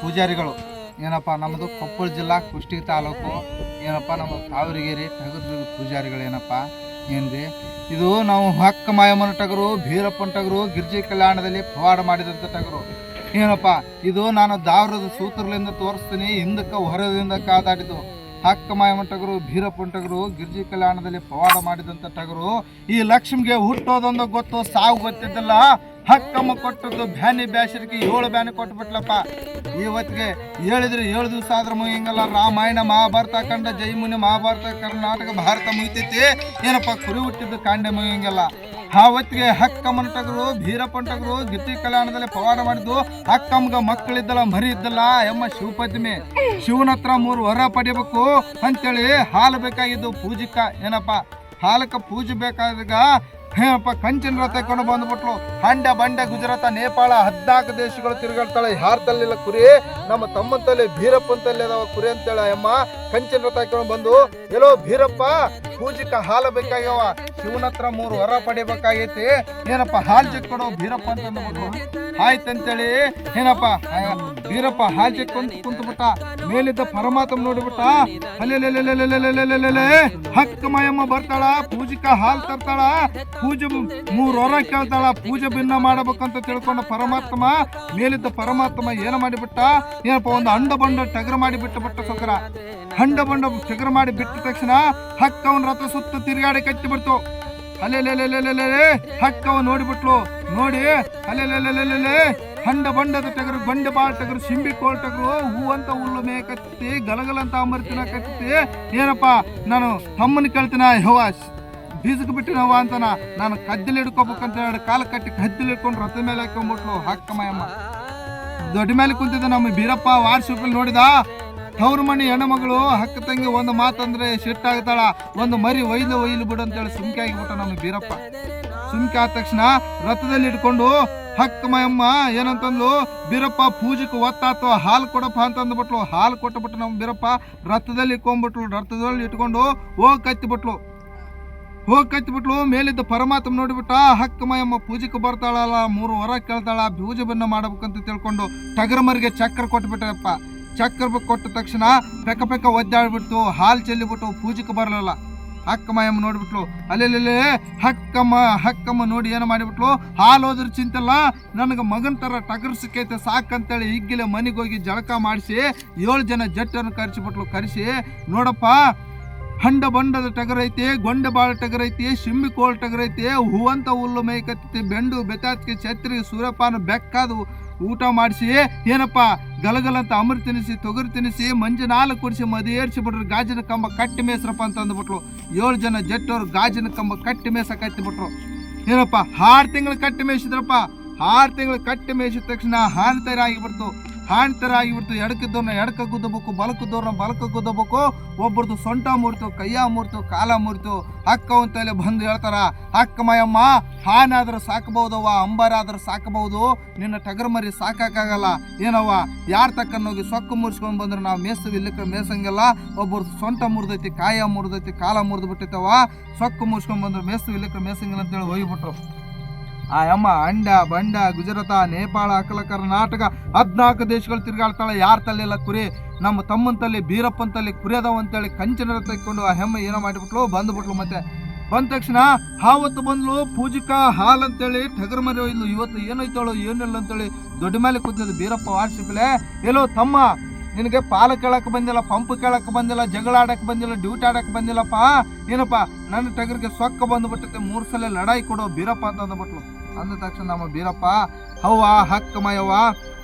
ಪೂಜಾರಿಗಳು. ಏನಪ್ಪ, ನಮ್ಮದು ಕೊಪ್ಪಳ ಜಿಲ್ಲಾ ಕುಷ್ಟಿ ತಾಲೂಕು. ಏನಪ್ಪ, ನಮ್ಮ ಕಾವರಿಗೇರಿ ಟಗರ್ಜೋಗಿ ಪೂಜಾರಿಗಳು ಏನಪ್ಪ? ಏನ್ರಿ? ಇದು ನಾವು ಹಕ್ಕ ಮಾಯಮ್ಮನ ಟಗರು, ಭೀರಪ್ಪನ ಟಗರು, ಗಿರ್ಜಿ ಕಲ್ಯಾಣದಲ್ಲಿ ಪವಾಡ ಮಾಡಿದಂಥ ಟಗರು. ಏನಪ್ಪ, ಇದು ನಾನು ದಾವರದ ಸೂತ್ರಲಿಂದ ತೋರಿಸ್ತೀನಿ, ಹಿಂದಕ್ಕೆ ಹೊರದಿಂದ ಕಾದಾಡಿದ್ದು. ಹಕ್ಕ ಮಾಯಮ್ಮನ ಟಗರು, ಭೀರಪ್ಪನ ಟಗರು, ಗಿರ್ಜಿ ಕಲ್ಯಾಣದಲ್ಲಿ ಪವಾಡ ಮಾಡಿದಂಥ ಟಗರು. ಈ ಲಕ್ಷ್ಮಿಗೆ ಹುಟ್ಟೋದೊಂದು ಗೊತ್ತು, ಸಾವು ಗೊತ್ತಿದ್ದಲ್ಲ. ಹಕ್ಕಮ್ಮ ಕೊಟ್ಟದ್ದು ಬ್ಯಾನಿ ಬ್ಯಾಸರಿಗೆ ಏಳು ಬ್ಯಾನಿ ಕೊಟ್ಬಿಟ್ಲಪ್ಪ. ಇವತ್ತಿಗೆ ಹೇಳಿದ್ರೆ ಏಳು ದಿವಸ ಆದ್ರೆ ಮುಗಿಯಂಗಲ್ಲ. ರಾಮಾಯಣ ಮಹಾಭಾರತ ಕಂಡ ಜೈಮುನಿ ಮಹಾಭಾರತ, ಕರ್ನಾಟಕ, ಭಾರತ ಮುಗಿತೈತಿ. ಏನಪ್ಪ, ಕುರಿ ಹುಟ್ಟಿದ್ದು ಕಾಂಡೆ ಮುಗಿಯಂಗಿಲ್ಲ. ಆವತ್ತಿಗೆ ಹಕ್ಕಮ್ಮನ ಟಗರು, ಭೀರಪ್ಪನ ಟಗರು, ಗಿತ್ತಿ ಕಲ್ಯಾಣದಲ್ಲಿ ಪವಾಡ ಮಾಡಿದ್ದು ಹಕ್ಕಮ್ಮಗ ಮಕ್ಕಳಿದ್ದಲ್ಲ ಮರಿ ಇದ್ದಲ್ಲ ಎಮ್ಮ ಶಿವಪದ್ಮಿ. ಶಿವನ ಹತ್ರ ಮೂರು ವರ ಪಡಿಬೇಕು ಅಂತೇಳಿ ಹಾಲು ಬೇಕಾಗಿದ್ದು ಪೂಜಿಕ. ಏನಪ್ಪ, ಹಾಲಕ್ಕೆ ಪೂಜೆ ಬೇಕಾದಾಗ ಏನಪ್ಪ ಕಂಚಿನ ರಥ ಕೊಂಡು ಬಂದ್ಬಿಟ್ಲು. ಹಂಡ, ಬಂಡ, ಗುಜರಾತ, ನೇಪಾಳ, ಹದ್ನಾಲ್ಕು ದೇಶಗಳು ತಿರುಗಾಡ್ತಾಳೆ. ಯಾರ ತಲ್ಲಿಲ್ಲ ಕುರಿ? ನಮ್ಮ ತಮ್ಮನ ತಲೆ ಭೀರಪ್ಪನ ತಲೆ ಅದಾವ ಕುರಿ ಅಂತೇಳ ಅಮ್ಮ ಕಂಚಿನ ರಥ ಕೊಂಡು ಬಂದು, ಎಲ್ಲೋ ಭೀರಪ್ಪ ಪೂಜಕ ಹಾಲು ಬೇಕಾಗ್ಯವ. ಶಿವನ ಹತ್ರ ಮೂರು ವರ ಪಡಿಬೇಕಾಗೈತಿ. ಏನಪ್ಪ, ಹಾಲು ಚಿಕ್ಕೊಡು ಭೀರಪ್ಪ ಅಂತ ಆಯ್ತಂತೇಳಿ ಏನಪ್ಪ ಭೀರಪ್ಪ ಹಾಲು ಚಿಕ್ಕೊಂಡು ಕುಂತ, ಕುಂತ್ಬಿಟ್ಟ. ಮೇಲಿದ್ದ ಪರಮಾತ್ಮ ನೋಡಿಬಿಟ್ಟ. ಅಲ್ಲೆಲ್ಲೆಲ್ಲೆಲ್ಲೆಲ್ಲೆಲ್ಲೆಲ್ಲೆಲ್ಲೆಲ್ಲೆ ಹಕ್ಕ ಮಾಯಮ್ಮ ಬರ್ತಾಳ ಪೂಜಿಕ ಹಾಲು ತರ್ತಾಳ. ಪೂಜೆ ಮೂರು ವರ ಕೇಳ್ತಾಳ, ಪೂಜೆ ಭಿನ್ನ ಮಾಡಬೇಕಂತ ತಿಳ್ಕೊಂಡ ಪರಮಾತ್ಮ, ಮೇಲಿದ್ದ ಪರಮಾತ್ಮ ಏನ ಮಾಡಿಬಿಟ್ಟ? ಏನಪ್ಪ, ಒಂದು ಅಂಡ ಬಂಡ ಟಗರ ಮಾಡಿ ಬಿಟ್ಟು ಬಿಟ್ಟ ಸೊಕರ ಹಂಡ ಬಂಡ ಟಗರ ಮಾಡಿ ಬಿಟ್ಟ ತಕ್ಷಣ ಹಕ್ಕವನ್ ರಥ ಸುತ್ತ ತಿರುಗಾಡಿ ಕಟ್ಟಿ ಬಿಡ್ತು. ಅಲ್ಲೆಲ್ಲೆಲ್ಲೆಲ್ಲೆಲ್ಲೆ ಹಕ್ಕವ ನೋಡಿಬಿಟ್ಲು. ನೋಡಿ ಅಲ್ಲೆಲ್ಲೆಲ್ಲೆಲ್ಲೆಲ್ಲೆ ಹಂಡ ಬಂಡದ ಟಗರು, ಬಂಡೆ ಬಾಳ ಟಗರು, ಸಿಂಬಿ ಕೋಲ್ ಟಗರು ಹೂವಂತ ಹುಲ್ಲು ಮೇಕತ್ತಿ ಗಲಗಲಂತ ಅಮರ್ತಿನ ಕತ್ತಿ ಏನಪ್ಪ, ನಾನು ತಮ್ಮನ ಕೇಳ್ತೀನ? ಯವ್ವ ಬೀಜಕ್ಕೆ ಬಿಟ್ಟಿನವ ಅಂತನ ನಾನು ಕದ್ದಲ್ಲಿ ಹಿಡ್ಕೋಬೇಕಂತ ಹೇಳಿ ಕಾಲ ಕಟ್ಟಿ ಕದ್ದಲ್ಲಿ ಹಿಡ್ಕೊಂಡು ರಥದ ಮೇಲೆ ಹಾಕೊಂಡ್ಬಿಟ್ಲು ಹಕ್ಕಮಯಮ್ಮ ದೊಡ್ಡ ಮೇಲೆ ಕುಂತಿದ್ದ ನಮ್ಮ ಬೀರಪ್ಪ ವಾರ್ಷಿಕಲ್ಲಿ ನೋಡಿದ? ತವ್ರ ಮನೆ ಹೆಣ್ಣುಮಗಳು ಹಕ್ಕ ತಂಗಿ ಒಂದು ಮಾತಂದ್ರೆ ಸಿಟ್ಟಾಗ್ತಾಳ ಒಂದು ಮರಿ ಒಯ್ದು ಒಯ್ಲು ಬಿಡು ಅಂತೇಳಿ ಸುಮ್ಕೆ ಆಗಿಬಿಟ್ಟ ನಮ್ಮ ಬೀರಪ್ಪ. ಸುಮ್ಕೆ ಆದ ತಕ್ಷಣ ರಥದಲ್ಲಿ ಇಟ್ಕೊಂಡು ಹಕ್ಕ ಮಯಮ್ಮ ಏನಂತಂದ್ಲು? ಬೀರಪ್ಪ ಪೂಜೆಗೆ ಒತ್ತಾತು, ಹಾಲು ಕೊಡಪ್ಪ ಅಂತ ಅಂದ್ಬಿಟ್ಲು ಹಾಲು ಕೊಟ್ಟಬಿಟ್ಟು ನಮ್ಮ ಬೀರಪ್ಪ ರಥದಲ್ಲಿ ಇಟ್ಕೊಂಡ್ಬಿಟ್ಲು ರಥದಲ್ಲಿ ಇಟ್ಕೊಂಡು ಹೋಗಿ ಕತ್ತಿಬಿಟ್ಲು. ಹೋಗಿ ಕತ್ಬಿಟ್ಲು ಮೇಲಿದ್ದ ಪರಮಾತ್ಮ ನೋಡಿಬಿಟ್ಟ ಹಕ್ಕ ಮಯಮ್ಮ ಪೂಜೆಗೆ ಬರ್ತಾಳಲ್ಲ, ಮೂರು ವರ ಕೇಳ್ತಾಳ ಬಿನ್ನ ಮಾಡ್ಬೇಕಂತ ತಿಳ್ಕೊಂಡು ಟಗರಮರಿಗೆ ಚಕ್ರ ಕೊಟ್ಬಿಟ್ರಪ್ಪ. ಚಕ್ರ ಕೊಟ್ಟ ತಕ್ಷಣ ಪೆಕ್ಕ ಪೆಕ್ಕ ಒದ್ದಾಡ್ಬಿಟ್ಟು ಹಾಲು ಚೆಲ್ಲಿಬಿಟ್ಟು ಪೂಜೆಗೆ ಬರಲಿಲ್ಲ. ಹಕ್ಕ ಮಾಯಮ್ಮ ನೋಡ್ಬಿಟ್ಲು ಅಲ್ಲೆಲ್ಲೇ ಹಕ್ಕಮ್ಮ ಹಕ್ಕಮ್ಮ ನೋಡಿ ಏನು ಮಾಡಿಬಿಟ್ಲು, ಹಾಲು ಹೋದ್ರ ಚಿಂತಲ್ಲ, ನನಗೆ ಮಗನ ಥರ ಟಗರ್ ಸಿಕ್ಕೈತೆ ಸಾಕಂತೇಳಿ ಹಿಗ್ಗಿಲೆ ಮನೆಗೆ ಹೋಗಿ ಜಳಕ ಮಾಡಿಸಿ ಏಳು ಜನ ಜಟ್ಟನ್ನು ಕರೆಸಿಬಿಟ್ಲು, ಕರೆಸಿ, ನೋಡಪ್ಪ ಹಂಡ ಬಂಡದ ಟಗರ್ ಐತಿ ಗೊಂಡೆ ಬಾಳ ಟಗರ್ ಐತಿ ಶಿಂಬಿ ಟಗರ್ ಐತಿ ಹೂವಂತ ಹುಲ್ಲು ಮೇಯ್ಕತ್ತೈತಿ, ಬೆಂಡು ಬೆತಾತ್ಕೆ ಛತ್ರಿ, ಸೂರ್ಯಪಾನ ಬೆಕ್ಕಾದು ಊಟ ಮಾಡಿಸಿ, ಏನಪ್ಪ ಗಲಗಲ ಅಂತ ಅಮೃತ ತಿನ್ನಿಸಿ ತೊಗರಿ ತಿನ್ನಿಸಿ ಮಂಜು ನಾಲ್ಕು ಕುಡಿಸಿ ಮದಿ ಏರ್ಸಿ ಬಿಟ್ರು, ಗಾಜಿನ ಕಂಬ ಕಟ್ಟಿ ಮೇಸ್ರಪ್ಪ ಅಂತ ಅಂದ್ಬಿಟ್ರು. ಏಳು ಜನ ಜಟ್ಟವ್ರು ಗಾಜಿನ ಕಂಬ ಕಟ್ಟಿ ಮೇಸ ಕಟ್ಟಿಬಿಟ್ರು ಏನಪ್ಪ, ಆರು ತಿಂಗಳು ಕಟ್ಟಿ ಮೇಯಿಸಿದ್ರಪ್ಪ, ಆರು ತಿಂಗಳು ಕಟ್ಟಿ ಮೇಯಿಸಿದ ತಕ್ಷಣ ಹಾನಿ ತರ ಆಗಿಬಿಡ್ತು ಹಾನಿ ತರ ಆಗಿಬಿಡ್ತು ಎಡಕಿದ್ದವ್ರನ್ನ ಎಡಕ ಗುದ್ದಬೇಕು ಬಲಕದವ್ರನ್ನ ಬಲಕ ಗುದ್ದಬೇಕು ಒಬ್ಬರದು ಸೊಂಟ ಮುರಿತು, ಕೈಯ ಮುರಿತು, ಕಾಲ ಮುರಿತು. ಅಕ್ಕ ಅಂತೇಳಿ ಬಂದು ಹೇಳ್ತಾರ, ಅಕ್ಕ ಮಯಮ್ಮ, ಹಾನಾದ್ರೂ ಸಾಕಬಹುದವ್ವ, ಅಂಬಾರಾದ್ರೂ ಸಾಕಬಹುದು. ನಿನ್ನ ಟಗರ್ ಮರಿ ಸಾಕಾಗಲ್ಲ ಏನವ್ವ, ಯಾರ ತಕ್ಕನ್ನೋಗಿ ಸೊಕ್ಕು ಮುರಿಸ್ಕೊಂಡು ಬಂದ್ರೆ ನಾವು ಮೇಸವಿ ಇಲ್ಲಕ್ಕೆ ಮೇಸಂಗಿಲ್ಲ ಒಬ್ಬರು ಸೊಂಟ ಮುರಿದೈತಿ, ಕಾಯ ಮುರಿದೈತಿ, ಕಾಲ ಮುರಿದು ಬಿಟ್ಟೈತವ ಸೊಕ್ಕು ಮುರಿಸ್ಕೊಂಡು ಬಂದ್ರೆ ಮೇಸವಿ ಇಲ್ಲಕ್ಕೆ ಮೇಸಂಗಿಲ್ಲ ಅಂತೇಳಿ ಹೋಗಿಬಿಟ್ರು ಆ ಅಮ್ಮ ಅಂಡ ಬಂಡ ಗುಜರಾತ, ನೇಪಾಳ ಅಕಲ ಕರ್ನಾಟಕ ಹದಿನಾಲ್ಕು ದೇಶಗಳು ತಿರುಗಾಡ್ತಾಳೆ. ಯಾರ ತಲೆಲ್ಲ ಕುರಿ? ನಮ್ಮ ತಮ್ಮನ ತಲೆ, ಬೀರಪ್ಪನ ತಲೆ ಕುರಿ ಅದಾವ ಅಂತೇಳಿ ಕಂಚಿನ ತೆಕ್ಕೊಂಡು ಆ ಹೆಮ್ಮೆ ಏನೋ ಮಾಡಿಬಿಟ್ಲು, ಬಂದ್ಬಿಟ್ಲು ಮತ್ತೆ. ಬಂದ ತಕ್ಷಣ ಹಾವತ್ತು ಬಂದ್ಲು, ಪೂಜಿಕಾ, ಹಾಲ್ ಅಂತೇಳಿ ಟಗರ್ ಮರಿ ಒಯ್ದ್ಲು ಇವತ್ತು ಏನೈತಾಳು ಏನಿಲ್ಲ ಅಂತೇಳಿ ದೊಡ್ಡ ಮೇಲೆ ಕೂತಿದ್ದು ಬೀರಪ್ಪ ವಾರ್ಷಿಕಲೆ ಎಲ್ಲೋ ತಮ್ಮ ನಿನಗೆ ಪಾಲು ಕೇಳಕ್ಕೆ ಬಂದಿಲ್ಲ, ಪಂಪ್ ಕೇಳಕ್ಕೆ ಬಂದಿಲ್ಲ, ಜಗಳ ಆಡಕ್ಕೆ ಬಂದಿಲ್ಲ ಡ್ಯೂಟಿ ಆಡಕ್ಕೆ ಬಂದಿಲ್ಲಪ್ಪ. ಏನಪ್ಪ, ನನ್ನ ಟಗರಿಗೆ ಸೊಕ್ಕ ಬಂದ್ಬಿಟ್ಟೈತೆ, ಮೂರು ಸಲ ಲಡಾಯಿ ಕೊಡೋ ಬೀರಪ್ಪ ಅಂತ ಅಂದ್ಬಿಟ್ಲು. ಅಂದ ತಕ್ಷಣ ನಮ್ಮ ಬೀರಪ್ಪ, ಹವ್ವ ಹಕ್ಕ ಮಯವ್ವ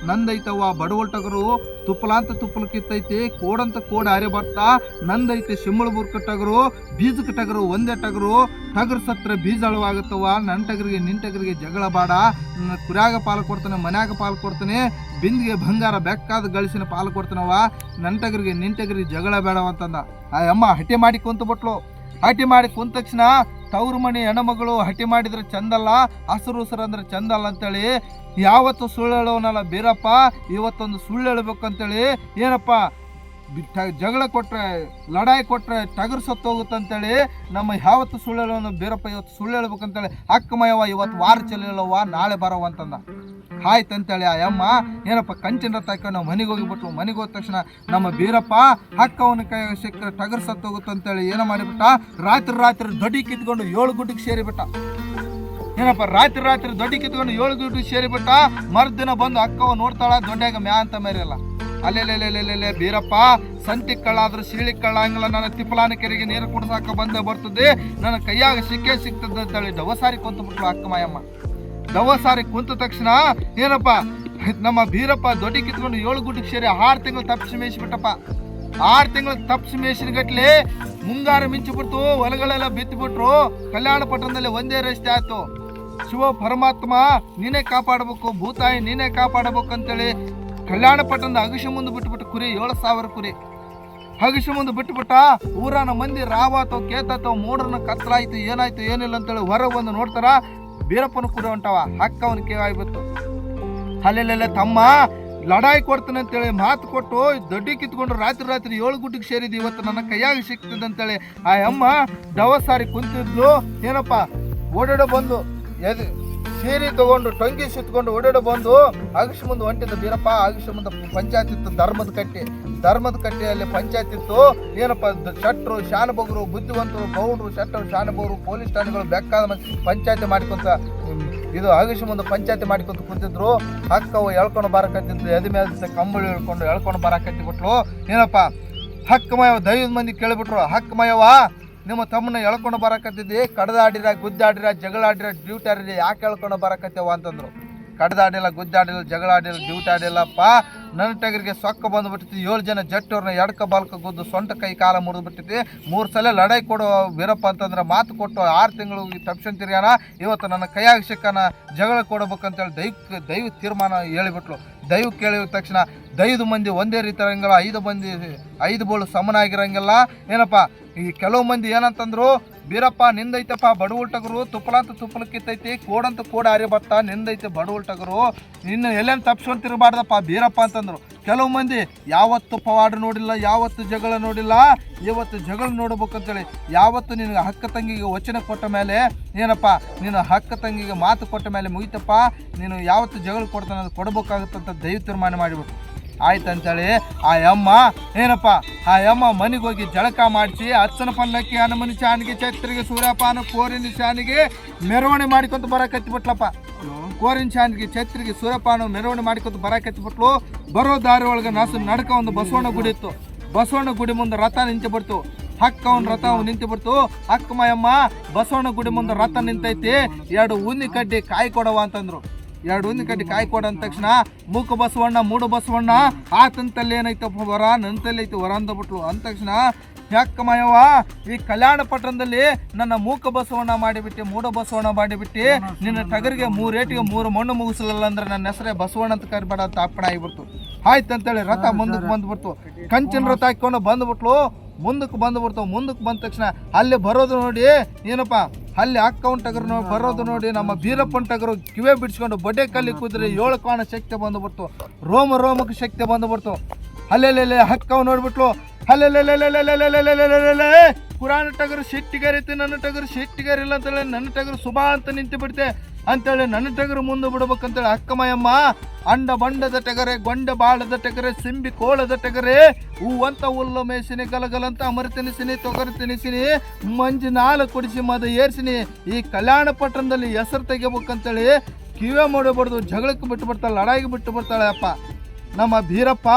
ನಂದೈತವ್ವ ಬಡವಲ್ಟಗರು ತುಪ್ಪಲ ಅಂತ ತುಪ್ಪಲ ಕಿತ್ತೈತಿ, ಕೋಡಂತ ಕೋಡ ಅರೆ ಬರ್ತಾ, ನಂದೈತೆ ಶಿಮ್ಮಳಬೂರ್ ಟಗರು, ಬೀಜಕ್ಕೆ ಟಗರು, ಒಂದೇ ಟಗರು, ಟಗರ್ ಸತ್ರ ಬೀಜ ಅಳವಾಗುತ್ತವ ನನ್ನ ಟಗರಿಗೆ ನಿನ್ನ ಟಗರಿಗೆ ಜಗಳ ಬಾಡ ಕುರ್ಯಾಗ ಪಾಲು ಕೊಡ್ತಾನೆ, ಮನ್ಯಾಗ ಪಾಲು ಕೊಡ್ತಾನೆ, ಬಿಂದಿಗೆ ಬಂಗಾರ ಬೆಕ್ಕಾದ ಗಳಿಸಿನ ಪಾಲು ಕೊಡ್ತಾನವ ನನ್ನ ಟಗರಿಗೆ ನಿನ್ನ ಟಗರಿಗೆ ಜಗಳ ಬೇಡವಂತಂದ. ಆ ಅಮ್ಮ ಹಟ್ಟಿ ಮಾಡಿ ಕುಂತು ಬಿಟ್ಲು. ಹಟ್ಟಿ ಮಾಡಿ ಕುಂತ ತಕ್ಷಣ ತವ್ರ ಮನೆ ಹೆಣ್ಮಗಳು ಹಟ್ಟಿ ಮಾಡಿದ್ರೆ ಚಂದಲ್ಲ ಹಸಿರು ಉಸಿರು ಅಂದ್ರೆ ಚಂದಲ್ಲ ಅಂತೇಳಿ, ಯಾವತ್ತು ಸುಳ್ಳು ಹೇಳೋನಲ್ಲ ಬೀರಪ್ಪ, ಇವತ್ತೊಂದು ಸುಳ್ಳು ಹೇಳ್ಬೇಕಂತೇಳಿ, ಏನಪ್ಪ ಜಗಳ ಕೊಟ್ಟರೆ ಲಡಾಯಿ ಕೊಟ್ರೆ ಹೋಗುತ್ತೆ ಸತ್ತೋಗುತ್ತಂತೇಳಿ ನಮ್ಮ ಯಾವತ್ತು ಸುಳ್ಳು ಹೇಳೋನು ಬೀರಪ್ಪ ಇವತ್ತು ಸುಳ್ಳು ಹೇಳ್ಬೇಕಂತೇಳಿ ಅಕ್ಕಮಯವ ಇವತ್ತು ವಾರ ಚೆಲ್ಲವ ನಾಳೆ ಬರವ ಅಂತಂದ ಆಯ್ತು ಅಂತೇಳಿ ಆ ಅಮ್ಮ, ಏನಪ್ಪ ಕಂಚಿನ ಹಾಕೊಂಡು ನಾವು ಮನೆಗೆ ಹೋಗಿಬಿಟ್ಲು ಮನೆಗೆ ಹೋದ ತಕ್ಷಣ ನಮ್ಮ ಬೀರಪ್ಪ ಹಕ್ಕವನ ಕೈ ಸಿಕ್ಕ ಟಗರ್ ಸತ್ತು ಹೋಗುತ್ತೆ ಅಂತೇಳಿ ಏನೋ ಮಾಡಿಬಿಟ್ಟ. ರಾತ್ರಿ ರಾತ್ರಿ ದೊಡ್ಡಿ ಕಿತ್ಕೊಂಡು ಏಳು ಗುಡ್ಡಿಗೆ ಸೇರಿಬಿಟ್ಟ. ಏನಪ್ಪ, ರಾತ್ರಿ ರಾತ್ರಿ ದೊಡ್ಡಿ ಕಿತ್ಕೊಂಡು ಏಳು ಗುಡ್ಡಿಗೆ ಸೇರಿಬಿಟ್ಟ. ಮರುದಿನ ಬಂದು ಅಕ್ಕವ ನೋಡ್ತಾಳ, ದೊಡ್ಡಾಗ ಮ್ಯಾ ಅಂತ ಮೇರಿಲ್ಲ ಅಲ್ಲೆಲ್ಲೆಲ್ಲೆಲ್ಲೆಲ್ಲೆ ಬೀರಪ್ಪ ಸಂತಿ ಕಳ್ಳಾದ್ರೂ ಸೀಳಿ ಕಳ್ಳ ಹಂಗಲ್ಲ, ನನ್ನ ತಿಪ್ಪಲಾನ ಕೆರೆಗೆ ನೀರು ಕುಡ್ಸಾಕ ಬಂದೇ ಬರ್ತದೆ. ನನ್ನ ಕೈಯಾಗ ಸಿಕ್ಕೇ ಸಿಗ್ತದೆ ಅಂತೇಳಿ ದವಸಾರಿ ಕುಂತು ಬಿಟ್ಲು ಅಕ್ಕ ಮಾಯಮ್ಮ. ದವಸಾರಿ ಕುಂತ ತಕ್ಷಣ ಏನಪ್ಪ? ನಮ್ಮ ಬೀರಪ್ಪ ದೊಡ್ಡ ಕಿತ್ಕೊಂಡು ಏಳು ಗುಡ್ಡಕ್ಕೆ ಸೇರಿ ಆರು ತಿಂಗಳು ತಪ್ಪಿಸಿ ಮೇಯಿಸಿಬಿಟ್ಟಪ್ಪ. ಆರು ತಿಂಗಳು ತಪ್ಪಿಸಿ ಮೇಯಿಸಿನ ಗಟ್ಲೆ ಮುಂಗಾರು ಮಿಂಚಿಬಿಡ್ತು ಹೊಲಗಳೆಲ್ಲ ಬಿತ್ತು ಬಿಟ್ರು ಕಲ್ಯಾಣ ಪಟ್ಟಣದಲ್ಲಿ ಒಂದೇ ರಸ್ತೆ ಆಯ್ತು. ಶಿವ ಪರಮಾತ್ಮ ನೀನೇ ಕಾಪಾಡಬೇಕು, ಭೂತಾಯಿ ನೀನೇ ಕಾಪಾಡಬೇಕು ಅಂತೇಳಿ ಕಲ್ಯಾಣ ಪಟ್ಟಣದ ಅಗಶ ಮುಂದೆ ಬಿಟ್ಬಿಟ್ಟು ಕುರಿ, ಏಳು ಸಾವಿರ ಕುರಿ. ಹಗಶ ಮುಂದೆ ಬಿಟ್ಬಿಟ್ಟ ಊರನ ಮಂದಿ ರಾವಾತೋ, ಕೇತಾತೋ, ಮೂಡರನ್ನ ಕತ್ತಲಾಯ್ತು, ಏನಾಯ್ತು, ಏನಿಲ್ಲ ಅಂತೇಳಿ ಹೊರಗೆ ಬಂದು ನೋಡ್ತಾರ. ಬೀರಪ್ಪನ ಕೂಡ ಹೊಂಟವ ಹಕ್ಕ ಅವನ ಕೇವಾಗ್ಬಿತ್ತು ಅಲ್ಲೆಲ್ಲೆಲ್ಲ ತಮ್ಮ ಲಡಾಯಿ ಕೊಡ್ತೀನಿ ಅಂತೇಳಿ ಮಾತು ಕೊಟ್ಟು ದೊಡ್ಡಿ ಕಿತ್ಕೊಂಡು ರಾತ್ರಿ ರಾತ್ರಿ ಏಳು ಗುಡ್ಡಿಗೆ ಸೇರಿದ್ದು ಇವತ್ತು ನನ್ನ ಕೈಯಾಗ ಸಿಗ್ತದೆ ಅಂತೇಳಿ ಆ ಅಮ್ಮ ದವಸಾರಿ ಕುಂತಿದ್ಲು ಏನಪ್ಪ? ಓಡಾಡೋ ಬಂದು ಎದು ಸೀರೆ ತಗೊಂಡು ಟೊಂಗಿ ಸುತ್ಕೊಂಡು ಓಡಾಡೋ ಬಂದು ಆಗಸ್ಟ್ ಮುಂದೆ ಹೊಂಟಿದ್ದ ಬೀರಪ್ಪ, ಆಗಸ್ಟ್ ಮುಂದೆ ಪಂಚಾಯತ್ ಇತ್ತು, ಧರ್ಮದ ಕಟ್ಟೆ. ಧರ್ಮದ ಕಟ್ಟೆಯಲ್ಲಿ ಪಂಚಾಯತ್ ಇತ್ತು. ಏನಪ್ಪ ಶಟ್ರು, ಶಾನಬಗರು, ಬುದ್ಧಿವಂತರು, ಗೌಡ್ರು, ಶಟ್ರು, ಶಾನಬಗರು, ಪೊಲೀಸ್ ಠಾಣೆಗಳು ಬೇಕಾದ ಪಂಚಾಯತಿ ಮಾಡ್ಕೊಂತ ಇದು ಆಗಸ್ಟ್ ಮುಂದೆ ಪಂಚಾಯತಿ ಮಾಡ್ಕೊಂತ ಕುಂತಿದ್ರು. ಹಕ್ಕವು ಎಳ್ಕೊಂಡು ಬರಕತ್ತಿದ್ರು ಎದೆ ಮೇಲೆ ಕಂಬಳಿ ಹೇಳ್ಕೊಂಡು ಎಳ್ಕೊಂಡು ಬರಕತ್ತಿ ಬಿಟ್ಲು ಏನಪ್ಪ ಹಕ್ಕ ಮಯವ ದೈವದ ಮಂದಿ ಕೇಳಿಬಿಟ್ರು. ಹಕ್ಕ ಮಯವ ನಿಮ್ಮ ತಮ್ಮನ್ನ ಎಳ್ಕೊಂಡು ಬರಕತ್ತಿದ್ದೆ? ಕಡ್ದಾಡಿರ, ಗುದ್ದಾಡಿರ, ಜಗಳಾಡಿರ ಡ್ಯೂಟಿ ಆಡಿರ ಯಾಕೆ ಎಳ್ಕೊಂಡು ಬರಕತ್ತೇವ ಅಂತಂದ್ರು. ಕಡ್ದಾಡಿಲ್ಲ, ಗುದ್ದಾಡಿಲ್ಲ, ಜಗಳಾಡಿಲ್ಲ ಡ್ಯೂಟಿ ಆಡಿಲ್ಲಪ್ಪ ನನ್ನ ಟಗರಿಗೆ ಸೊಕ್ಕ ಬಂದುಬಿಟ್ಟಿತ್ತು. ಏಳು ಜನ ಜಟ್ಟವ್ರನ್ನ ಎಡ್ಕ ಬಾಲ್ಕ ಗುದ್ದು ಸೊಂಟ ಕೈ ಕಾಲ ಮುರಿದು ಬಿಟ್ಟಿತಿ ಮೂರು ಸಲ ಲಡಾಯಿ ಕೊಡೋ ವೀರಪ್ಪ ಅಂತಂದ್ರೆ ಮಾತು ಕೊಟ್ಟು ಆರು ತಿಂಗಳು ತಪ್ಸಂತಿರ್ಯಾನ ಇವತ್ತು ನನ್ನ ಕೈಯಾಗ ಸಿಕ್ಕನ ಜಗಳ ಕೊಡಬೇಕಂತೇಳಿ ದೈವ ದೈವ ತೀರ್ಮಾನ ಹೇಳಿಬಿಟ್ಲು. ದೈವ ಕೇಳಿದ ತಕ್ಷಣ ದೈದು ಮಂದಿ ಒಂದೇ ರೀತಿ ಇರಂಗಿಲ್ಲ, ಐದು ಮಂದಿ ಐದು ಬೋಳು ಸಮನಾಗಿರಂಗಿಲ್ಲ. ಏನಪ್ಪ? ಈ ಕೆಲವು ಮಂದಿ ಏನಂತಂದ್ರು, ಬೀರಪ್ಪ, ನಿಂದೈತಪ್ಪ ಬಡವಲ್ಟಗರು ತುಪ್ಪಲಂತ ಅಂತ ಕಿತ್ತೈತಿ ಕೋಡಂತ ಕೋಡ ಆರಿ ಬತ್ತ, ನಿಂದೈತೆ ಬಡವಲ್ಟಗರು ನಿನ್ನ ಎಲ್ಲೇನು ತಪ್ಸ್ಕೊಂತಿರ್ಬಾರ್ದಪ್ಪ, ಬೀರಪ್ಪ ಅಂತಂದ್ರು. ಕೆಲವು ಮಂದಿ, ಯಾವತ್ತು ಪವಾಡ ನೋಡಿಲ್ಲ, ಯಾವತ್ತು ಜಗಳ ನೋಡಿಲ್ಲ, ಇವತ್ತು ಜಗಳ ನೋಡ್ಬೇಕಂತೇಳಿ, ಯಾವತ್ತು ನಿನಗೆ ಹಕ್ಕ ತಂಗಿಗೆ ವಚನ ಕೊಟ್ಟ ಮೇಲೆ, ಏನಪ್ಪ ನೀನು ಹಕ್ಕ ತಂಗಿಗೆ ಮಾತು ಕೊಟ್ಟ ಮೇಲೆ ಮುಗಿತಪ್ಪ, ನೀನು ಯಾವತ್ತು ಜಗಳ ಕೊಡ್ತಾನೆ ಅದು ಕೊಡಬೇಕಾಗುತ್ತಂತ ದೈವ ತೀರ್ಮಾನ ಮಾಡಿಬಿಟ್ಟು ಆಯ್ತು ಅಂತೇಳಿ ಆ ಅಮ್ಮ ಏನಪ್ಪ ಆ ಅಮ್ಮ ಮನೆಗೆ ಹೋಗಿ ಜಳಕ ಮಾಡಿಸಿ ಅಚ್ಚನ ಪಲ್ಲಕ್ಕಿ ಹನುಮನ ಶಾನಿಗೆ ಛತ್ರಿಗೆ ಸೂರ್ಯಪಾನ ಕೋರಿನ ಶಾನಿಗೆ ಮೆರವಣಿಗೆ ಮಾಡಿಕೊಂತ ಬರಕತ್ತಿ ಬಿಟ್ಲಪ್ಪ ಕೋರಿನ ಶಾನಿಗೆ ಛತ್ರಿಗೆ ಸೂರ್ಯಪಾನ ಮೆರವಣಿಗೆ ಮಾಡಿಕೊಂತ ಬರಕತ್ತಿ ಬಿಟ್ಲು ಬರೋ ದಾರಿ ಒಳಗೆ ನಸು ನಡಕ ಒಂದು ಬಸವಣ್ಣ ಗುಡಿ ಇತ್ತು. ಬಸವಣ್ಣ ಗುಡಿ ಮುಂದೆ ರಥ ನಿಂತು ಬಿಡ್ತು ಹಕ್ಕ ಅವ್ನ ರಥ ಅವ್ನು ನಿಂತು ಬಿಡ್ತು ಹಕ್ಕ ಮಯಮ್ಮ ಬಸವಣ್ಣ ಗುಡಿ ಮುಂದೆ ರಥ ನಿಂತೈತಿ. ಎರಡು ಉನ್ನಿ ಕಡ್ಡಿ ಕಾಯಿ ಕೊಡವ ಅಂತಂದ್ರು. ಎರಡು ಒಂದು ಕಡ್ಡಿ ಕಾಯಿ ಕೊಡ ಅಂದ ತಕ್ಷಣ ಮೂಕ ಬಸವಣ್ಣ ಮೂಡು ಬಸವಣ್ಣ ಆತಂತಲ್ಲಿ ಏನೈತಪ್ಪ ವರ ನಂತಲ್ಲಿ ಐತಿ ವರ ಅಂದ್ಬಿಟ್ಲು ಅಂದ ತಕ್ಷಣ ಯಾಕ ಮಾಯವ್ವ ಈ ಕಲ್ಯಾಣ ಪಟ್ಟಣದಲ್ಲಿ ನನ್ನ ಮೂಕ ಬಸವಣ್ಣ ಮಾಡಿಬಿಟ್ಟು ಮೂಡ ಬಸವಣ್ಣ ಮಾಡಿಬಿಟ್ಟು ನಿನ್ನ ಟಗರಿಗೆ ಮೂರು ರೇಟಿಗೆ ಮೂರು ಮಣ್ಣು ಮುಗಿಸಲಿಲ್ಲ ಅಂದ್ರೆ ನನ್ನ ಹೆಸರೇ ಬಸವಣ್ಣ ಅಂತ ಕರಿಬೇಡ ಅಂತ ಅಪ್ಪಣ ಆಗಿಬಿಡ್ತು. ಆಯ್ತು ಅಂತೇಳಿ ರಥ ಮುಂದಕ್ಕೆ ಬಂದ್ಬಿಡ್ತು. ಕಂಚಿನ ರಥ ಹಾಕೊಂಡು ಬಂದ್ಬಿಟ್ಲು ಮುಂದಕ್ಕೆ ಬಂದ್ಬಿಡ್ತು. ಮುಂದಕ್ಕೆ ಬಂದ ತಕ್ಷಣ ಅಲ್ಲಿ ಬರೋದು ನೋಡಿ ಏನಪ್ಪ ಅಲ್ಲಿ ಅಕೌಂಟ್ ಟಗರು ಬರೋದು ನೋಡಿ, ನಮ್ಮ ಬೀರಪ್ಪನ ಟಗರು ಕಿವೆ ಬಿಡಿಸ್ಕೊಂಡು ಬಡ್ಡೆ ಕಲ್ಲಿ ಕುದ್ರೆ ಏಳು ಕಾಣ ಶಕ್ತಿ ಬಂದು ಬಂದ್ಬಿಡ್ತು ರೋಮ ರೋಮಕ್ಕೆ ಶಕ್ತಿ ಬಂದು ಬಂದ್ಬಿಡ್ತು ಅಲ್ಲೆಲ್ಲೆಲ್ಲೆ ಹಕ್ಕವ್ ನೋಡ್ಬಿಟ್ಲು. ಅಲ್ಲೆಲ್ಲೆಲ್ಲೆಲ್ಲೆಲ್ಲೆಲ್ಲೆಲ್ಲೆಲ್ಲೆಲ್ಲೆಲ್ಲೆ ಕುರಾನ ಟಗರು ಶೆಟ್ಟಿಗಾರೈತಿ ನನ್ನ ಟಗರು ಶೆಟ್ಟಿಗಾರಿಲ್ಲ ಅಂತೇಳಿ ನನ್ನ ಟಗರು ಸುಭಾ ಅಂತ ನಿಂತು ಬಿಡ್ತೆ ಅಂತೇಳಿ ನನ್ನ ಟಗರು ಮುಂದೆ ಬಿಡ್ಬೇಕಂತೇಳಿ, ಅಕ್ಕಮಯಮ್ಮ, ಅಂಡ ಬಂಡದ ಟಗರೆ, ಗೊಂಡ ಬಾಳದ ಟಗರೆ, ಸಿಂಬಿ ಕೋಳದ ಟಗರೆ, ಹೂವಂತ ಹುಲ್ಲು ಮೇಸಿನಿ ಗಲಗಲಂತ ಅಮರ ತಿನಿಸಿನಿ, ತೊಗರಿ ತಿನಿಸಿನಿ, ಮಂಜು ನಾಲ ಕುಡಿಸಿ ಮದ ಏರ್ಸಿನಿ, ಈ ಕಲ್ಯಾಣ ಪಟ್ಟಣದಲ್ಲಿ ಹೆಸರು ತೆಗಿಬೇಕಂತೇಳಿ ಕಿವೆ ಮಾಡಬಾರ್ದು ಜಗಳಕ್ಕೆ ಬಿಟ್ಟು ಬರ್ತಾಳೆ ಲಡಾಯಿಗೆ ಬಿಟ್ಟು ಬರ್ತಾಳೆ ಅಪ್ಪ. ನಮ್ಮ ಭೀರಪ್ಪ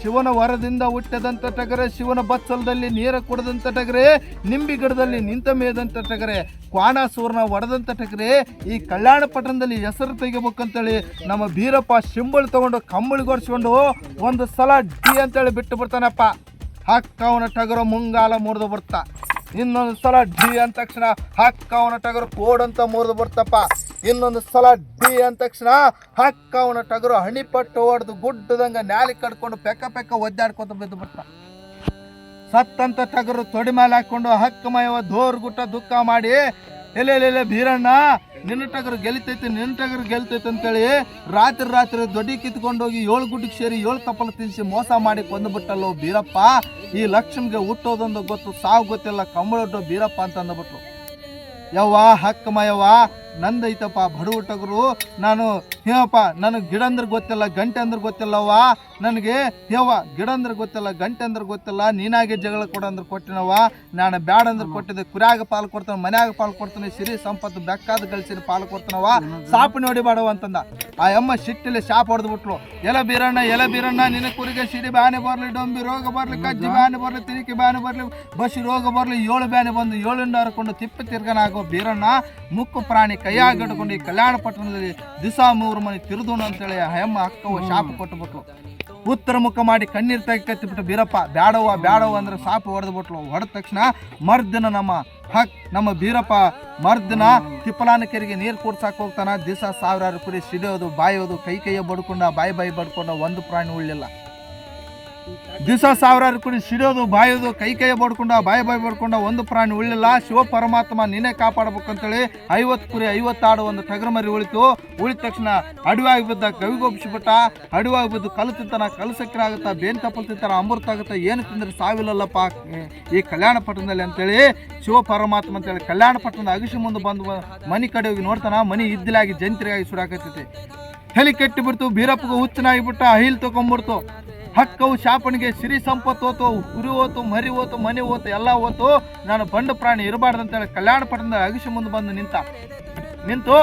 ಶಿವನ ವರದಿಂದ ಹುಟ್ಟಿದಂಥ ಟಗರೆ, ಶಿವನ ಬಚ್ಚಲದಲ್ಲಿ ನೀರ ಕುಡದಂಥ ಟಗರೆ ನಿಂಬಿ ಗಿಡದಲ್ಲಿ ನಿಂತ ಮೇದಂಥ ಟಗರೆ, ಕ್ವಾಣಾಸೂರ್ನ ಒಡೆದಂಥ ಟಗರೆ, ಈ ಕಲ್ಯಾಣ ಪಟ್ಟಣದಲ್ಲಿ ಹೆಸರು ತೆಗಿಬೇಕಂತೇಳಿ ನಮ್ಮ ಭೀರಪ್ಪ ಶಿಂಬಳು ತಗೊಂಡು ಕಂಬಳಿಗೊರ್ಸ್ಕೊಂಡು ಒಂದು ಸಲ ಡಿ ಅಂತೇಳಿ ಬಿಟ್ಟು ಬಿಡ್ತಾನಪ್ಪ ಹಕ್ಕ ಅವನ ಟಗರು ಮುಂಗಾಲ ಮುರಿದು ಬರ್ತಾ. ಇನ್ನೊಂದು ಸಲ ಡಿ ಅಂದ ತಕ್ಷಣ ಹಕ್ಕ ಅವನ ಟಗರು ಕೋಡ್ ಅಂತ ಮುರಿದು ಬರ್ತಪ್ಪ. ಇನ್ನೊಂದು ಸಲ ಡಿ ಅಂದ ತಕ್ಷಣ ಹಕ್ಕ ಅವನ ಟಗರು ಹಣಿಪಟ್ಟು ಹೊಡೆದು ಗುಡ್ಡದಂಗ ನ್ಯಾಲಿ ಕಡ್ಕೊಂಡು ಪೆಕ್ಕ ಪೆಕ್ಕ ಒದ್ದಾಡ್ಕೊತ ಬಿದ್ದು ಬರ್ತಾ ಸತ್ತಂತ ಟಗರು ತೊಡಿ ಮೇಲೆ ಹಾಕೊಂಡು ಹಕ್ಕ ಮಯವ ದೋರ್ ಗುಟ್ಟ ದುಃಖ ಮಾಡಿ ಎಲ್ಲೆಲ್ಲೆಲ್ಲ ಬೀರಣ್ಣ, ನಿನ್ನ ಟಗರು ಗೆಲ್ತೈತಿ, ನಿನ್ನ ಟಗರು ಗೆಲ್ತೈತಿ ಅಂತೇಳಿ ರಾತ್ರಿ ರಾತ್ರಿ ದೊಡ್ಡಿ ಕಿತ್ಕೊಂಡು ಹೋಗಿ ಏಳು ಗುಡ್ಡಿಗೆ ಸೇರಿ ಏಳು ತಪ್ಪಲು ತಿನ್ಸಿ ಮೋಸ ಮಾಡಿ ಕೊಂದುಬಿಟ್ಟಲ್ಲೋ ಬೀರಪ್ಪ. ಈ ಲಕ್ಷ್ಮಿಗೆ ಹುಟ್ಟೋದೊಂದು ಗೊತ್ತು, ಸಾವು ಗೊತ್ತಿಲ್ಲ, ಕಂಬಳೊಡ್ಡು ಬೀರಪ್ಪ ಅಂತ ಅಂದ್ಬಿಟ್ರು ಯವ್ವ, ಹಕ್ಕ ಮಯವ್ವ ನಂದೈತಪ್ಪ ಬಡವಟಗರು ನಾನು ಹೇವಪ್ಪ ನನಗೆ ಗಿಡ ಅಂದ್ರೆ ಗೊತ್ತಿಲ್ಲ ಗಂಟೆ ಅಂದ್ರೆ ಗೊತ್ತಿಲ್ಲವ್ವ. ನನಗೆ ಹೇವ ಗಿಡ ಅಂದ್ರೆ ಗೊತ್ತಿಲ್ಲ ಗಂಟೆ ಅಂದ್ರೆ ಗೊತ್ತಿಲ್ಲ ನೀನಾಗೆ ಜಗಳ ಕೊಡ ಅಂದ್ರೆ ಕೊಟ್ಟಿನವ್ವ. ನಾನು ಬ್ಯಾಡ ಅಂದ್ರೆ ಕೊಟ್ಟಿದ್ದೆ ಕುರಿಯಾಗ ಪಾಲು ಕೊಡ್ತಾನೆ ಮನ್ಯಾಗ ಪಾಲು ಕೊಡ್ತಾನೆ ಸಿರಿ ಸಂಪತ್ತು ಬೆಕ್ಕಾದ ಗಳಿಸಿ ಪಾಲು ಕೊಡ್ತಾನವ ಸಾಪು ನೋಡಿ ಬಾಡವ ಅಂತಂದ. ಆ ಅಮ್ಮ ಸಿಟ್ಟಿಲಿ ಶಾಪ್ ಹೊಡೆದು ಬಿಟ್ಲು. ಎಲ ಬೀರಣ್ಣ ಎಲ ಬೀರಣ್ಣ ನಿನ್ನ ಕುರಿಗೆ ಸಿರಿ ಬ್ಯಾನೆ ಬರ್ಲಿ ಡೊಂಬಿ ರೋಗ ಬರ್ಲಿ ಕಜ್ಜಿ ಬ್ಯಾನೆ ಬರ್ಲಿ ತಿರುಕಿ ಬ್ಯಾನೆ ಬರ್ಲಿ ಬಸಿ ರೋಗ ಬರ್ಲಿ ಏಳು ಬ್ಯಾನೆ ಬಂದು ಏಳಿಂದ ಹರ್ಕೊಂಡು ತಿಪ್ಪಿ ತಿರ್ಗನಾಗೋ ಬೀರಣ್ಣ ಮುಕ್ಕು ಪ್ರಾಣಿ ಕೈಯಾಗ ಹಿಡ್ಕೊಂಡು ಈ ಕಲ್ಯಾಣ ಪಟ್ಟಣದಲ್ಲಿ ದಿಸ ಮೂರು ಮನೆ ತಿರುದೋಣ ಅಂತೇಳಿ ಹೆಮ್ಮ ಅಕ್ಕವ ಶಾಪ ಕೊಟ್ಟುಬಿಟ್ಲು ಉತ್ತರ ಮುಖ ಮಾಡಿ ಕಣ್ಣೀರು ತೆಗೆಕತ್ತಿಬಿಟ್ಟು ಬೀರಪ್ಪ ಬ್ಯಾಡವ ಬ್ಯಾಡವ ಅಂದ್ರೆ ಸಾಪು ಹೊಡೆದು ಬಿಟ್ಲು ಹೊಡೆದ ತಕ್ಷಣ ಮರ್ದಿನ ನಮ್ಮ ಹಕ್, ನಮ್ಮ ಬೀರಪ್ಪ ಮರ್ದಿನ ತಿಪ್ಪಲಾನ ಕೆರೆಗೆ ನೀರು ಕೂಡ್ಸಾಕ್ ಹೋಗ್ತಾನ. ದಿವಸ ಸಾವಿರಾರು ಕುರಿ ಸಿಡಿಯೋದು, ಬಾಯೋದು, ಕೈ ಕೈಯ ಬಡ್ಕೊಂಡ, ಬಾಯಿ ಬಾಯಿ ಬಡ್ಕೊಂಡ, ಒಂದು ಪ್ರಾಣಿ ಉಳ್ಳಿಲ್ಲ ದಿವಸ ಸಾವಿರಾರು ಕುಡಿ ಸಿಡಿಯೋದು ಬಾಯೋದು, ಕೈ ಕೈ ಬಡ್ಕೊಂಡ, ಬಾಯಿ ಬಾಯಿ ಬಡ್ಕೊಂಡ ಒಂದು ಪ್ರಾಣಿ ಉಳಿಲ್ಲ ಶಿವ ಪರಮಾತ್ಮ ನೀನೇ ಕಾಪಾಡ್ಬೇಕಂತೇಳಿ ಐವತ್ತು ಕುರಿ ಐವತ್ತಾಡು ಒಂದು ಟಗರಮರಿ ಉಳಿತು. ಉಳಿದ ತಕ್ಷಣ ಅಡವಾಗಿ ಬಿದ್ದ ಕವಿಗೊಬ್ಸಿಬಿಟ್ಟ ಅಡವಾಗಿ ಬಿದ್ದು ಕಲ್ಲು ತಿಂತಾನ, ಕಲ್ಲು ಸಕ್ಕರೆ ಆಗುತ್ತಾ, ಬೇನ್ ತಪ್ಪಲು ತಿಂತಾನ, ಅಮೃತ ಆಗುತ್ತಾ, ಏನು ತಿಂದ್ರೆ ಸಾವಿಲ್ಲಲ್ಲಪ್ಪ, ಈ ಕಲ್ಯಾಣ ಪಟ್ಟಣದಲ್ಲಿ ಅಂತೇಳಿ ಶಿವ ಪರಮಾತ್ಮ ಅಂತೇಳಿ ಕಲ್ಯಾಣ ಪಟ್ಟಣದ ಅಗಿಸಿ ಮುಂದೆ ಬಂದು ಮನೆ ಕಡೆ ಹೋಗಿ ನೋಡ್ತಾನ, ಮನಿ ಇದ್ದಿಲಾಗಿ ಜಂತ್ರಿಯಾಗಿ ಸುಡಾಕತ್ತೈತಿ ಹೆಲಿ ಕೆಟ್ಟಿ ಬೀರಪ್ಪಗೆ ಹುಚ್ಚನಾಗಿಬಿಟ್ಟ ಹೈಲ್ ತಗೊಂಡ್ಬಿಡ್ತು. ಹಕ್ಕವು ಶಾಪನಿಗೆ ಸಿರಿ ಸಂಪತ್ತು ಹೋತು ಉರಿ ಹೋತು, ಮರಿ ಹೋತು, ಮನೆ ಹೋತು, ಎಲ್ಲ ಹೋತು. ನಾನು ಬಂಡ ಪ್ರಾಣಿ ಇರಬಾರ್ದು ಅಂತೇಳಿ ಕಲ್ಯಾಣ ಪಟ್ಟಣದ ಅಗಿಸಿ ಮುಂದೆ ಬಂದು ನಿಂತ. ನಿಂತು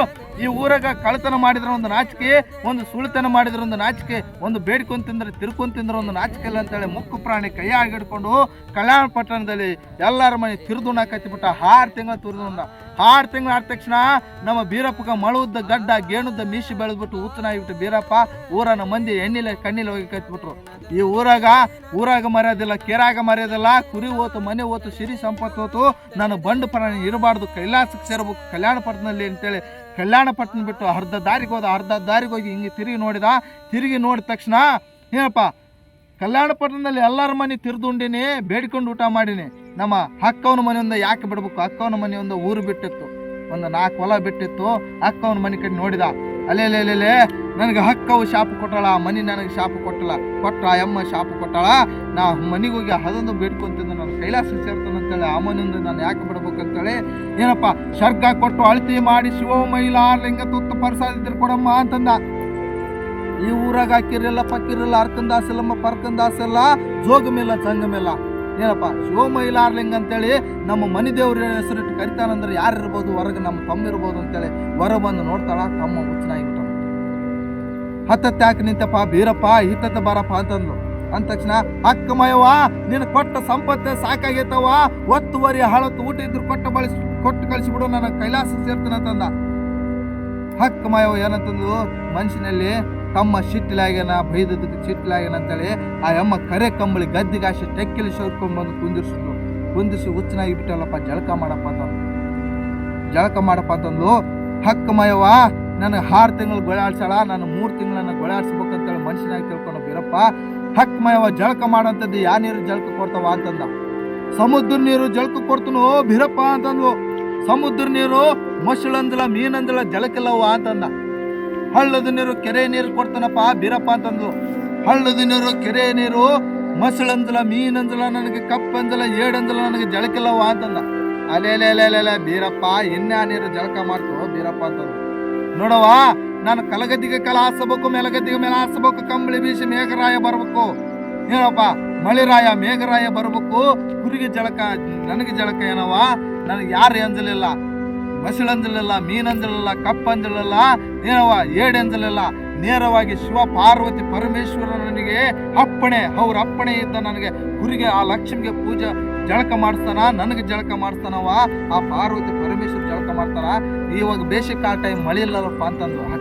ಈ ಊರಾಗ ಕಳ್ತನ ಮಾಡಿದ್ರೆ ಒಂದು ನಾಚಿಕೆ, ಒಂದು ಸುಳಿತನ ಮಾಡಿದ್ರೆ ಒಂದು ನಾಚಿಕೆ, ಒಂದು ಬೇಡ್ಕೊಂಡು ತಿಂದ್ರೆ ತಿರ್ಕೊಂಡು ತಿಂದ್ರೆ ಒಂದು ನಾಚಿಕೆ ಇಲ್ಲ ಅಂತೇಳಿ ಮುಕ್ಕು ಪ್ರಾಣಿ ಕೈ ಆಗಿಡ್ಕೊಂಡು ಕಲ್ಯಾಣ ಪಟ್ಟಣದಲ್ಲಿ ಎಲ್ಲರ ಮನೆ ತಿರುದುಣ್ಣ ಕತ್ತಿಬಿಟ್ಟ ಆರು ತಿಂಗಳು ತುರಿದುಂಡ ಆರು ತಿಂಗಳು ಆದ ತಕ್ಷಣ ನಮ್ಮ ಬೀರಪ್ಪಗ ಮಳುದ್ದ, ಗಡ್ಡ, ಗೇಣುದ್ದ ಮೀಸಿ ಬೆಳೆದ್ಬಿಟ್ಟು ಹುಚ್ಚನಾಗಿಬಿಟ್ಟು ಬೀರಪ್ಪ ಊರನ ಮಂದಿ ಎಣ್ಣಿಲೆ, ಕಣ್ಣಿಲೆ ಹೋಗಿ ಕತ್ಬಿಟ್ರು. ಈ ಊರಾಗ ಊರಾಗ ಮರೆಯೋದಿಲ್ಲ, ಕೆರಾಗ ಮರೆಯೋದಿಲ್ಲ, ಕುರಿ ಹೋತು, ಮನೆ ಹೋತು, ಸಿರಿ ಸಂಪತ್ತು ಹೋತು ನಾನು ಬಂಡು ಪ್ರಾಣಿ ಇರಬಾರ್ದು, ಕೈಲಾಸಕ್ಕೆ ಸೇರಬೇಕು, ಕಲ್ಯಾಣ ಪಟ್ಟಣದಲ್ಲಿ ಅಂತೇಳಿ ಕಲ್ಯಾಣ ಪಟ್ಟಣ ಬಿಟ್ಟು ಅರ್ಧ ದಾರಿಗೆ ಹೋದ, ಅರ್ಧ ದಾರಿಗೆ ಹೋಗಿ ಹಿಂಗೆ ತಿರುಗಿ ನೋಡಿದ ತಿರುಗಿ ನೋಡಿದ ತಕ್ಷಣ, ಏನಪ್ಪ ಕಲ್ಯಾಣ ಪಟ್ಟಣದಲ್ಲಿ ಎಲ್ಲರ ಮನೆ ತಿರ್ದುಂಡಿನಿ, ಬೇಡ್ಕೊಂಡು ಊಟ ಮಾಡೀನಿ. ನಮ್ಮ ಅಕ್ಕವನ ಮನೆಯಿಂದ ಯಾಕೆ ಬಿಡ್ಬೇಕು? ಅಕ್ಕವನ ಮನೆಯಿಂದ ಊರು ಬಿಟ್ಟಿತ್ತು. ಒಂದು ನಾಲ್ಕು ಹೊಲ ಬಿಟ್ಟಿತ್ತು. ಅಕ್ಕವನ ಮನೆ ಕಡೆ ನೋಡಿದ, ಅಲ್ಲೇ ನನಗೆ ಹಕ್ಕವು ಶಾಪ ಕೊಟ್ಟಳ ಮನೆ ನನಗೆ ಶಾಪ ಕೊಟ್ಟಳ ಕೊಟ್ಟ ಅಮ್ಮ ಶಾಪ ಕೊಟ್ಟಳ. ನಾ ಮನೆಗೆ ಹೋಗಿ ಅದೊಂದು ಬೇಡ್ಕೊಂತಿದ್ದು ನಾನು ಕೈಲಾಸ ಸೇರ್ತಾನಂತೇಳಿ ಆ ಮನೆಯಿಂದ ನಾನು ಯಾಕೆ ಬಿಡ್ಬೇಕಂತೇಳಿ ಏನಪ್ಪ ಸರ್ಗ ಕೊಟ್ಟು ಅಳತಿ ಮಾಡಿ ಶಿವ ಮೈಲಾ ಲಿಂಗ ತುತ್ತು ಪರ್ಸಾದಿದ್ರು ಕೊಡಮ್ಮ ಅಂತಂದ. ಈ ಊರಾಗ ಹಾಕಿರಲ್ಲ ಪಕ್ಕಿರಲ್ಲ ಪರ್ಕಂದ ಪರ್ಕಂದಾಸಿಲ್ಲ ಜೋಗಮಿಲ್ಲ ಚಂಗಮಿಲ್ಲ ಏನಪ್ಪ ಶಿವ ಮೈಲಾರ್ಲಿಂಗ ಅಂತೇಳಿ ನಮ್ಮ ಮನೆ ದೇವ್ರ ಹೆಸರಿಟ್ಟು ಕರಿತಾನಂದ್ರೆ ಯಾರು ಇರ್ಬೋದು? ಹೊರಗೆ ನಮ್ಮ ತಮ್ಮ ಇರ್ಬೋದು ಅಂತೇಳಿ ಹೊರ ಬಂದು ನೋಡ್ತಾಳ, ತಮ್ಮ ಹುಚ್ಚನಾಗಿಬಿಟ್ಟ ಹತ್ತತ್ತಾಕ ನಿಂತಪ್ಪ? ಬೀರಪ್ಪ, ಹಿತ್ತತ್ತ ಬಾರಪ್ಪ ಅಂತಂದ್ಲು. ಅಂದ ತಕ್ಷಣ, ಅಕ್ಕ ಮಯವ್ವ ನಿನ್ನ ಕೊಟ್ಟ ಸಂಪತ್ತು ಸಾಕಾಗೈತವ ಒತ್ತುವರಿ, ಹಳತ್ತು ಊಟ ಇದ್ರು ಕೊಟ್ಟ ಬಳಸಿ, ಕೊಟ್ಟು ಕಳಿಸಿಬಿಡು ನನ್ನ ಕೈಲಾಸ ಸೇರ್ತೇನೆ ಅಂತಂದ. ಹಕ್ಕಮಯವ ಏನಂತಂದು ಮನುಷ್ಯನಲ್ಲಿ ತಮ್ಮ ಶಿಟ್ಟಿಲಾಗ್ಯಾನ ಬೈದದಕ್ಕೆ ಶಿಟ್ಟಿಲಾಗ್ಯಾನ ಅಂತೇಳಿ ಆ ಅಮ್ಮ ಕರೆ ಕಂಬಳಿ ಗದ್ದಿಗಾಶಿ ಟೆಕ್ಕಿಲಿ ಸೇರ್ಕೊಂಡ್ಬಂದು ಕುಂದಿರ್ಸಿದ್ರು ಕುಂದಿರ್ಸಿ ಹುಚ್ಚನಾಗಿ ಬಿಟ್ಟಲ್ಲಪ್ಪ, ಜಳಕ ಮಾಡಪ್ಪ ಅಂತಂದು ಜಳಕ ಮಾಡಪ್ಪ ಅಂತಂದು ಹಕ್ಕಮಯವ ನನಗೆ ಆರು ತಿಂಗಳು ಗೊಳಾಡ್ಸಾಳ ನಾನು ಮೂರು ತಿಂಗಳನ್ನ ಗೊಳಾಡ್ಸ್ಬೇಕಂತೇಳಿ ಮನುಷ್ಯನಾಗಿ ತಿಳ್ಕೊಂಡು ಬೀರಪ್ಪ. ಹಕ್ಕಮಯವ ಜಳಕ ಮಾಡೋಂಥದ್ದು ಯಾ ನೀರು ಜಳಕ ಕೊಡ್ತಾವ ಅಂತಂದ. ಸಮುದ್ರ ನೀರು ಜಳಕ ಕೊಡ್ತನು ಬೀರಪ್ಪ ಅಂತಂದು ಸಮುದ್ರ ನೀರು, ಮೊಸಳಂದಲ, ಮೀನಂದಲ ಜಳಕಿಲ್ಲವ ಅಂತಂದ. ಹಳ್ಳದ ನೀರು ಕೆರೆ ನೀರು ಕೊಡ್ತಾನಪ್ಪ, ಬೀರಪ್ಪ ಅಂತಂದು. ಹಳ್ಳದ ನೀರು, ಕೆರೆ ನೀರು, ಮಸಳಂದಲ, ಮೀನಂದಲ, ನನಗೆ ಕಪ್ಪಂದಲ, ಏಡಂದಲ, ನನಗೆ ಜಳಕಿಲ್ಲವ ಅಂತಂದ. ಅಲೆ ಅಲೆ ಬೀರಪ್ಪ ಇನ್ಯಾ ನೀರು ಜಳಕ ಮಾಡ್ತು ಬೀರಪ್ಪ ಅಂತಂದು. ನೋಡವ ನಾನು ಕಲಗದ್ದಿಗೆ ಕಲ ಹಾಸಬೇಕು, ಮೇಲಗದ್ದಿಗೆ ಮೇಲೆ ಹಾಸಬೇಕು, ಕಂಬಳಿ ಬೀಸಿ ಮೇಘರಾಯ ಬರ್ಬೇಕು. ಏನಪ್ಪ, ಮಳಿರಾಯ ಮೇಘರಾಯ ಬರ್ಬೇಕು ಕುರಿಗೆ ಜಳಕ, ನನಗೆ ಜಳಕ ಏನವ ನನಗೆ ಯಾರು ಎಂಜಲಿಲ್ಲ ಮಸಿಳಂಜಲಿಲ್ಲ ಮೀನಂದಿರಲಿಲ್ಲ ಕಪ್ಪಂದಿರಲಿಲ್ಲ ಏನವ ಏಡೆಂದಿರಲಿಲ್ಲ ನೇರವಾಗಿ ಶಿವ ಪಾರ್ವತಿ ಪರಮೇಶ್ವರ ನನಗೆ ಅಪ್ಪಣೆ, ಅವ್ರ ಅಪ್ಪಣೆ ಇದ್ದ ನನಗೆ ಗುರಿಗೆ ಆ ಲಕ್ಷ್ಮಿಗೆ ಪೂಜೆ ಜಳಕ ಮಾಡಿಸ್ತಾನ, ನನಗೆ ಜಳಕ ಮಾಡಿಸ್ತಾನವ, ಆ ಪಾರ್ವತಿ ಪರಮೇಶ್ವರ ಜಳಕ ಮಾಡ್ತಾನ ಇವಾಗ ಬೇಸಿಗೆ ಕಾಲ ಟೈಮ್ ಮಳೆ ಇಲ್ಲಲ್ಲಪ್ಪ ಅಂತಂದ್ರು.